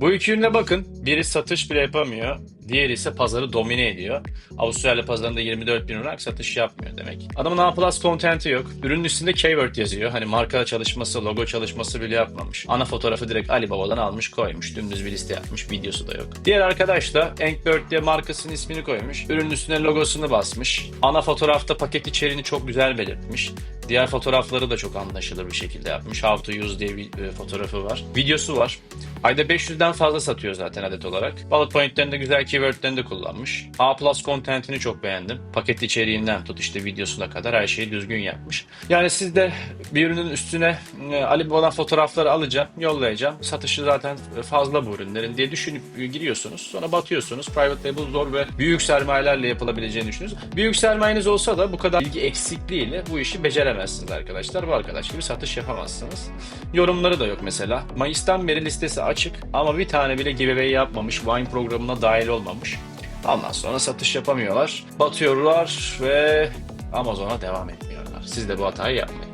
Bu iki ürüne bakın. Biri satış bile yapamıyor. Diğeri ise pazarı domine ediyor. Avustralya pazarında 24 bin olarak satış yapmıyor demek. Adamın A Plus content'i yok. Ürünün üstünde keyword yazıyor. Hani marka çalışması, logo çalışması bile yapmamış. Ana fotoğrafı direkt Alibaba'dan almış koymuş. Dümdüz bir liste yapmış. Videosu da yok. Diğer arkadaş da Ankbird diye markasının ismini koymuş. Ürünün üstüne logosunu basmış. Ana fotoğrafta paket içeriğini çok güzel belirtmiş. Diğer fotoğrafları da çok anlaşılır bir şekilde yapmış. How to use diye bir e, fotoğrafı var. Videosu var. Ayda 500'den fazla satıyor zaten adet olarak. Bullet point'lerini de güzel keyword'lerini de kullanmış. A plus content'ini çok beğendim. Paket içeriğinden tut işte videosuna kadar her şeyi düzgün yapmış. Yani siz de bir ürünün üstüne e, Alibaba'dan fotoğrafları alacağım, yollayacağım. Satışı zaten fazla bu ürünlerin diye düşünüp giriyorsunuz. Sonra batıyorsunuz. Private label zor ve büyük sermayelerle yapılabileceğini düşünüyorsunuz. Büyük sermayeniz olsa da bu kadar bilgi eksikliğiyle bu işi beceremezsiniz arkadaşlar. Bu arkadaş gibi satış yapamazsınız. Yorumları da yok mesela. Mayıs'tan beri listesi açık ama bir tane bile giveaway yapmamış. Wine programına dahil olmamış. Ondan sonra satış yapamıyorlar. Batıyorlar ve Amazon'a devam etmiyorlar. Siz de bu hatayı yapmayın.